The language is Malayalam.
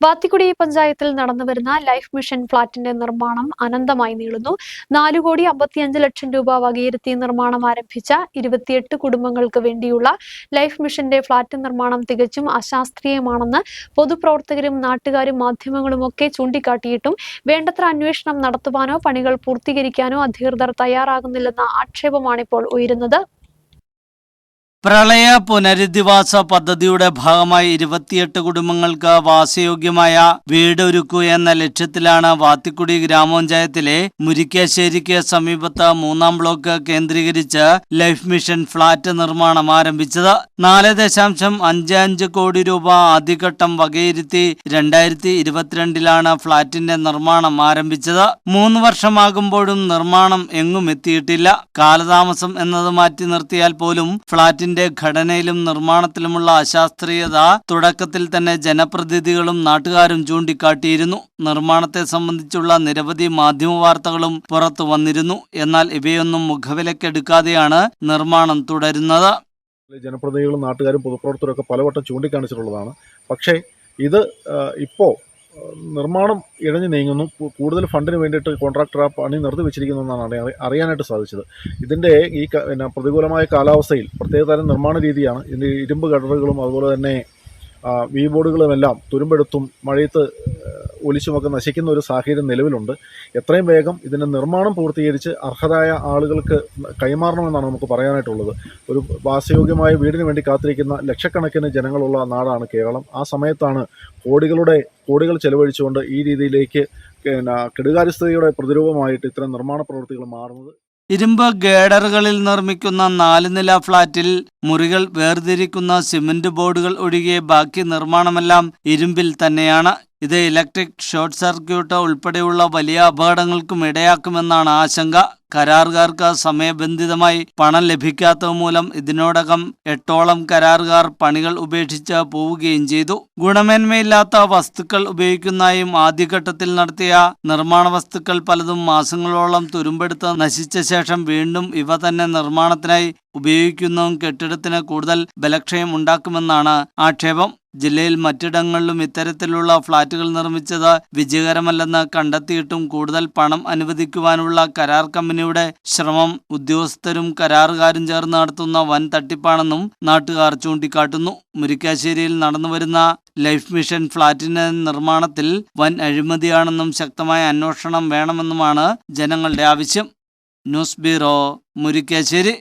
വാത്തിക്കുടി പഞ്ചായത്തിൽ നടന്നുവരുന്ന ലൈഫ് മിഷൻ ഫ്ളാറ്റിന്റെ നിർമ്മാണം അനന്തമായി നീളുന്നു. നാലു കോടി അമ്പത്തിയഞ്ച് ലക്ഷം രൂപ വകയിരുത്തി നിർമ്മാണം ആരംഭിച്ച ഇരുപത്തിയെട്ട് കുടുംബങ്ങൾക്ക് വേണ്ടിയുള്ള ലൈഫ് മിഷന്റെ ഫ്ളാറ്റ് നിർമ്മാണം തികച്ചും അശാസ്ത്രീയമാണെന്ന് പൊതുപ്രവർത്തകരും നാട്ടുകാരും മാധ്യമങ്ങളും ഒക്കെ ചൂണ്ടിക്കാട്ടിയിട്ടും വേണ്ടത്ര അന്വേഷണം നടത്തുവാനോ പണികൾ പൂർത്തീകരിക്കാനോ അധികൃതർ തയ്യാറാകുന്നില്ലെന്ന ആക്ഷേപമാണിപ്പോൾ ഉയരുന്നത്. പ്രളയ പുനരധിവാസ പദ്ധതിയുടെ ഭാഗമായി ഇരുപത്തിയെട്ട് കുടുംബങ്ങൾക്ക് വാസയോഗ്യമായ വീടൊരുക്കുക എന്ന ലക്ഷ്യത്തിലാണ് വാത്തിക്കുടി ഗ്രാമപഞ്ചായത്തിലെ മുരിക്കാശ്ശേരിക്ക് സമീപത്ത് മൂന്നാം ബ്ലോക്ക് കേന്ദ്രീകരിച്ച് ലൈഫ് മിഷൻ ഫ്ളാറ്റ് നിർമ്മാണം ആരംഭിച്ചത്. നാല് ദശാംശം അഞ്ച് അഞ്ച് കോടി രൂപ ആദ്യഘട്ടം വകയിരുത്തി രണ്ടായിരത്തി ഇരുപത്തിരണ്ടിലാണ് ഫ്ളാറ്റിന്റെ നിർമ്മാണം ആരംഭിച്ചത്. മൂന്ന് വർഷമാകുമ്പോഴും നിർമ്മാണം എങ്ങും എത്തിയിട്ടില്ല. കാലതാമസം എന്നത് മാറ്റി നിർത്തിയാൽ പോലും ഫ്ളാറ്റിന്റെ ഘടനയിലും നിർമ്മാണത്തിലുമുള്ള അശാസ്ത്രീയത തുടക്കത്തിൽ തന്നെ ജനപ്രതിനിധികളും നാട്ടുകാരും ചൂണ്ടിക്കാട്ടിയിരുന്നു. നിർമ്മാണത്തെ സംബന്ധിച്ചുള്ള നിരവധി മാധ്യമ വാർത്തകളും പുറത്തു വന്നിരുന്നു. എന്നാൽ ഇവയൊന്നും മുഖവിലക്കെടുക്കാതെയാണ് നിർമ്മാണം തുടരുന്നത്. ജനപ്രതിനിധികളും നാട്ടുകാരും പൊതുപ്രവർത്തകരും ഒക്കെ പലവട്ടം ചൂണ്ടിക്കാണിച്ചിട്ടുള്ളതാണ്. പക്ഷേ ഇത് ഇപ്പോൾ നിർമ്മാണം ഇഴഞ്ഞു നീങ്ങുന്നു. കൂടുതൽ ഫണ്ടിന് വേണ്ടിയിട്ട് കോൺട്രാക്ടർ ആ പണി നിർത്തി അറിയാൻ അറിയാനായിട്ട് സാധിച്ചത്. ഇതിന്റെ ഈ പിന്നെ പ്രതികൂലമായ കാലാവസ്ഥയിൽ പ്രത്യേകതരം നിർമ്മാണ രീതിയാണ് ഇതിന്റെ ഇരുമ്പ് കടറുകളും അതുപോലെ തന്നെ വി ബോർഡുകളുമെല്ലാം തുരുമ്പെടുത്തും മഴയത്ത് ഒലിച്ചുമൊക്കെ നശിക്കുന്ന ഒരു സാഹചര്യം നിലവിലുണ്ട്. എത്രയും വേഗം ഇതിന്റെ നിർമ്മാണം പൂർത്തീകരിച്ച് അർഹരായ ആളുകൾക്ക് കൈമാറണമെന്നാണ് നമുക്ക് പറയാനായിട്ടുള്ളത്. ഒരു വാസയോഗ്യമായ വീടിന് വേണ്ടി കാത്തിരിക്കുന്ന ലക്ഷക്കണക്കിന് ജനങ്ങളുള്ള നാടാണ് കേരളം. ആ സമയത്താണ് കോടികളുടെ കോടികൾ ചെലവഴിച്ചുകൊണ്ട് ഈ രീതിയിലേക്ക് കെടുകാര്യസ്ഥതയുടെ പ്രതിരൂപമായിട്ട് ഇത്തരം നിർമ്മാണ പ്രവൃത്തികൾ മാറുന്നത്. ഇരുമ്പ് ഗേഡറുകളിൽ നിർമ്മിക്കുന്ന നാല് നില ഫ്ളാറ്റിൽ മുറികൾ വേർതിരിക്കുന്ന സിമന്റ് ബോർഡുകൾ ഒഴികെ ബാക്കി നിർമ്മാണമെല്ലാം ഇരുമ്പിൽ തന്നെയാണ് ഇത് ഇലക്ട്രിക് ഷോർട്ട് സർക്യൂട്ട് ഉൾപ്പെടെയുള്ള വലിയ അപകടങ്ങൾക്കും ഇടയാക്കുമെന്നാണ് ആശങ്ക. കരാറുകാർക്ക് സമയബന്ധിതമായി പണം ലഭിക്കാത്തത് മൂലം ഇതിനോടകം എട്ടോളം കരാറുകാർ പണികൾ ഉപേക്ഷിച്ച് പോവുകയും ചെയ്തു. ഗുണമേന്മയില്ലാത്ത വസ്തുക്കൾ ഉപയോഗിക്കുന്നതായും ആദ്യഘട്ടത്തിൽ നടത്തിയ നിർമ്മാണ വസ്തുക്കൾ പലതും മാസങ്ങളോളം തുരുമ്പെടുത്ത് നശിച്ച ശേഷം വീണ്ടും ഇവ തന്നെ നിർമ്മാണത്തിനായി ഉപയോഗിക്കുന്നതും കെട്ടിടത്തിന് കൂടുതൽ ബലക്ഷയം ഉണ്ടാക്കുമെന്നാണ് ആക്ഷേപം. ജില്ലയിൽ മറ്റിടങ്ങളിലും ഇത്തരത്തിലുള്ള ഫ്ളാറ്റുകൾ നിർമ്മിച്ചത് വിജയകരമല്ലെന്ന് കണ്ടെത്തിയിട്ടും കൂടുതൽ പണം അനുവദിക്കുവാനുള്ള കരാർ കമ്പനിയുടെ ശ്രമം ഉദ്യോഗസ്ഥരും കരാറുകാരും ചേർന്ന് നടത്തുന്ന വൻ തട്ടിപ്പാണെന്നും നാട്ടുകാർ ചൂണ്ടിക്കാട്ടുന്നു. മുരിക്കാശ്ശേരിയിൽ നടന്നുവരുന്ന ലൈഫ് മിഷൻ ഫ്ളാറ്റിന്റെ നിർമ്മാണത്തിൽ വൻ അഴിമതിയാണെന്നും ശക്തമായ അന്വേഷണം വേണമെന്നുമാണ് ജനങ്ങളുടെ ആവശ്യം. News bureau Murickassery.